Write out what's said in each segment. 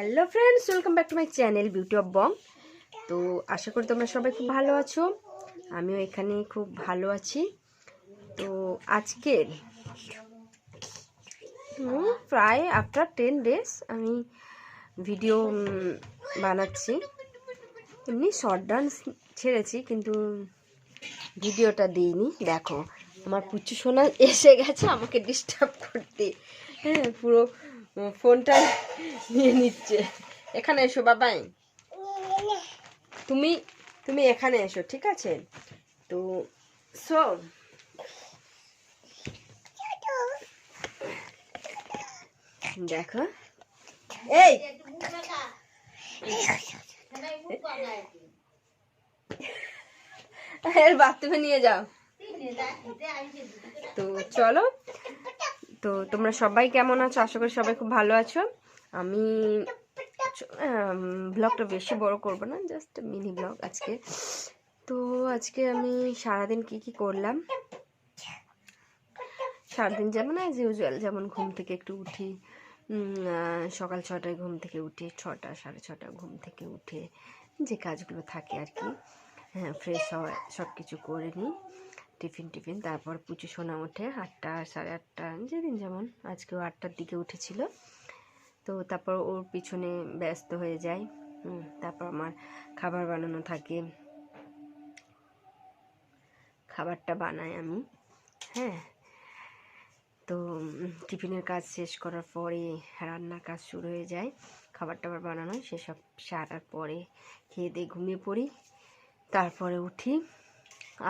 Hello friends, welcome back to my channel beauty of Bong. তো আশা করি তোমরা সবাই খুব ভালো আছো, আমিও এখানে খুব ভালো আছি। তো আজকের প্রায় আফটার টেন ডেজ আমি ভিডিও বানাচ্ছি। এমনি শর্ট ডান্স ছেড়েছি, কিন্তু ভিডিওটা দিইনি, দেখো। আমার পুচু সোনা এসে গেছে আমাকে ডিস্টার্ব করতে। হ্যাঁ পুরো উম, ফোনটা নিয়ে নিচ্ছে। এখানে এসো বাবাই। তুমি তুমি এখানে এসো ঠিক আছে? তো সো দেখো। এই! এর বাথরুমে নিয়ে যাও। তো চলো। তো তোমরা সবাই কেমন আছো? আশা করি সবাই খুব ভালো আছো। আমি ব্লগটা বেশি বড় করব না জাস্ট মিনি ব্লগ আজকে। তো আজকে আমি সারাদিন কি কি করলাম? সারাদিন যেমন অ্যাজ ইউজুয়াল যেমন ঘুম থেকে একটু উঠি সকাল ছটায় ঘুম থেকে উঠি, ছটা, সাড়ে ছটা ঘুম থেকে উঠে যে কাজগুলো থাকে আর কি হ্যাঁ ফ্রেশ হওয়া সব কিছু করে নিই। টিফিন টিফিন, তারপর পুচু সোনা ওঠে আটটা, সাড়ে আটটা, যেদিন যেমন। আজকেও আটটার দিকে উঠেছিল। তো তারপর ওর পিছনে ব্যস্ত হয়ে যায়। তারপর আমার খাবার বানানো থাকে। খাবারটা বানাই আমি। হ্যাঁ তো টিফিনের কাজ শেষ করার পরে রান্নার কাজ শুরু হয়ে যায়। খাবার টাবার বানানো, সেসব সারার পরে খেয়ে দিয়ে ঘুমিয়ে পড়ি। তারপরে উঠি।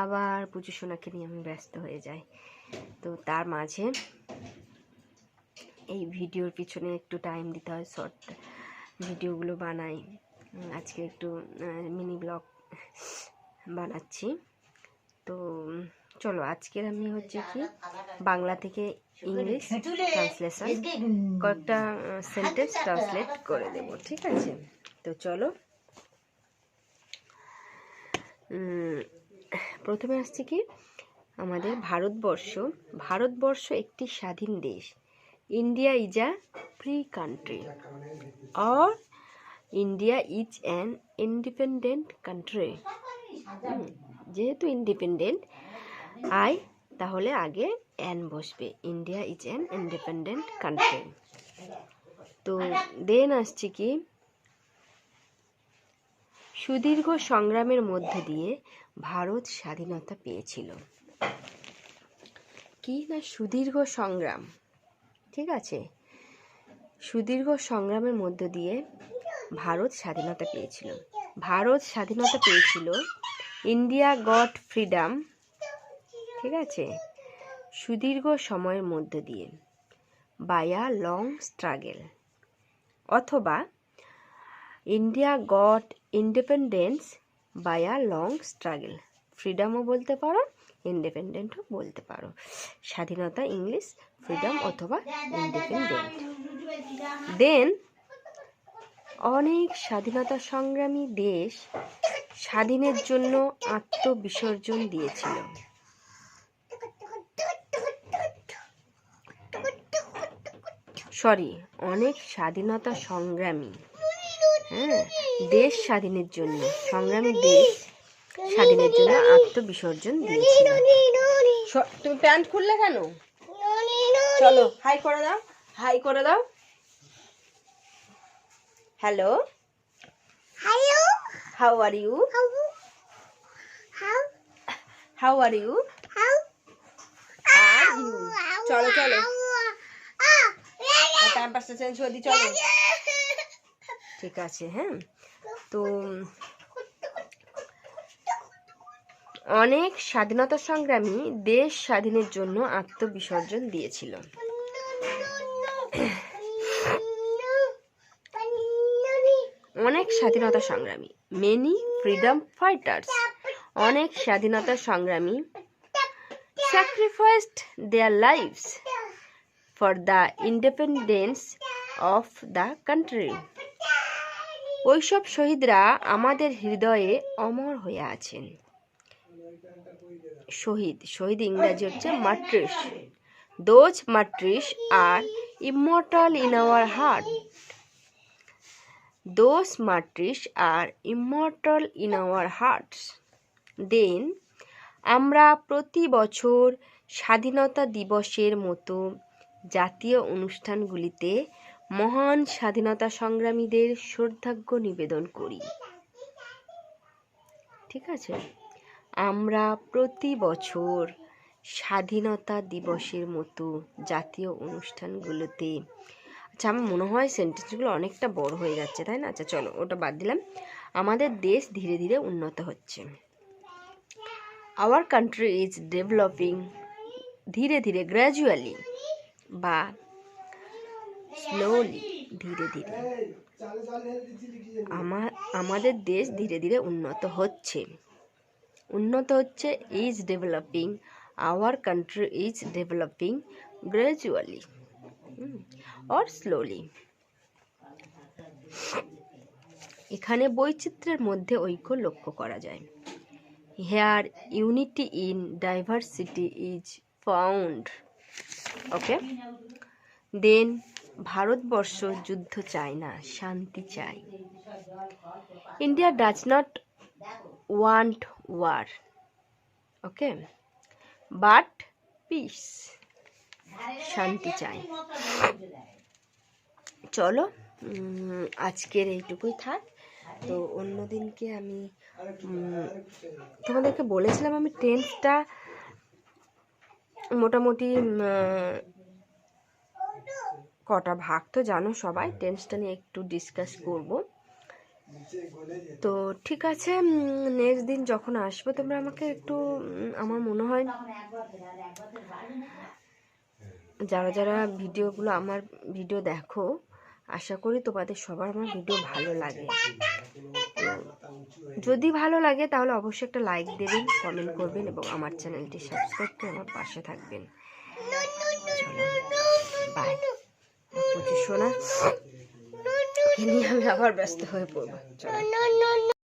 আবার পুজো সোনাকে নিয়ে আমি ব্যস্ত হয়ে যাই। তো তার মাঝে এই ভিডিওর পিছনে একটু টাইম দিতে হয় শর্ট ভিডিওগুলো বানাই। আজকে একটু মিনি ব্লগ বানাচ্ছি। তো চলো, আজকের আমি হচ্ছে কি, বাংলা থেকে ইংলিশ ট্রান্সলেশন কয়েকটা সেন্টেন্স ট্রান্সলেট করে দেব, ঠিক আছে? তো চলো। প্রথমে আসছে কি? আমাদের ভারতবর্ষ। ভারতবর্ষ একটি স্বাধীন দেশ। India is a free country or India is an independent country যেহেতু ইন্ডিপেন্ডেন্ট আই তাহলে আগে অ্যান বসবে। India is an independent country তো দেন আসছে কি? সুদীর্ঘ সংগ্রামের মধ্য দিয়ে ভারত স্বাধীনতা পেয়েছিল। কি না সুদীর্ঘ সংগ্রাম? ঠিক আছে। সুদীর্ঘ সংগ্রামের মধ্য দিয়ে ভারত স্বাধীনতা পেয়েছিল। ভারত স্বাধীনতা পেয়েছিল ইন্ডিয়া গট ফ্রিডম, ঠিক আছে? সুদীর্ঘ সময়ের মধ্য দিয়ে, বায়া লং স্ট্রাগেল, অথবা India got independence by a long struggle ফ্রিডমও বলতে পারো ইন্ডিপেন্ডেন্টও বলতে পারো। স্বাধীনতা ইংলিশ ফ্রিডম অথবা ইন্ডিপেন্ডেন্ট দেন অনেক স্বাধীনতা সংগ্রামী দেশ স্বাধীনের জন্য আত্মবিসর্জন দিয়েছিল। সরি অনেক স্বাধীনতা সংগ্রামী হ্যাঁ দেশ স্বাধীনের জন্য সংগ্রামী দেশ স্বাধীনের জন্য আত্মবিসর্জন দিয়েছিল তুমি প্যান্ট খুললে কেন চলো হাই করে দাও হাই করে দাও hello Hello. How are you? How are you How? Are you চলো চলো. টাইম পাসটা চেঞ্জ করে দিই চলো ঠিক আছে হ্যাঁ? তো অনেক স্বাধীনতা সংগ্রামী দেশ স্বাধীনের জন্য আত্মবিসর্জন দিয়েছিল। অনেক স্বাধীনতা সংগ্রামী মেনি ফ্রিডম ফাইটার্স অনেক স্বাধীনতা সংগ্রামী sacrificed their lives for the independence of the country ওইসব শহীদরা আমাদের হৃদয়ে অমর হয়ে আছেন। শহীদ শহীদ ইংরাজি হচ্ছে martyrs those martyrs are immortal in our heart. Those martyrs are immortal in our hearts then, আমরা প্রতি বছর স্বাধীনতা দিবসের মতো জাতীয় অনুষ্ঠানগুলিতে মহান স্বাধীনতা সংগ্রামীদের শ্রদ্ধার্ঘ্য নিবেদন করি। ঠিক আছে? আমরা প্রতি বছর স্বাধীনতা দিবসের মতো জাতীয় অনুষ্ঠানগুলোতে আচ্ছা আমার মনে হয় সেন্টেন্সগুলো অনেকটা বড় হয়ে যাচ্ছে, তাই না? আচ্ছা চলো, ওটা বাদ দিলাম। আমাদের দেশ ধীরে ধীরে উন্নত হচ্ছে। আওয়ার কান্ট্রি ইজ ডেভেলপিং ধীরে ধীরে গ্র্যাজুয়ালি বা স্লোলি ধীরে ধীরে। আমার, আমাদের দেশ ধীরে ধীরে উন্নত হচ্ছে। উন্নত হচ্ছে is developing our country is developing gradually or slowly এখানে বৈচিত্র্যের মধ্যে ঐক্য লক্ষ্য করা যায়। Here unity in diversity is found okay then Bharatbarsha যুদ্ধ চায় না, শান্তি চায়। India does not want war okay but peace শান্তি চাই চলো আজকের এইটুকুই থাক। তো অন্য দিনকে আমি তোমাদেরকে বলেছিলাম আমি টেন্সটা মোটামুটি কটা ভাগ তো জানো সবাই টেন্সটা নিয়ে একটু ডিসকাস করব। তো ঠিক আছে নেক্সট দিন যখন আসবে তোমরা আমাকে একটু আমার মনে হয় যারা যারা ভিডিওগুলো আমার ভিডিও দেখো আশা করি তোমাদের সবার আমার ভিডিও ভালো লাগে। যদি ভালো লাগে তাহলে অবশ্যই একটা লাইক দেবেন কমেন্ট করবেন এবং আমার চ্যানেলটি সাবস্ক্রাইব করে আমার পাশে থাকবেন। চলো বাই নিয়ে আমি আবার ব্যস্ত হয়ে পড়ব.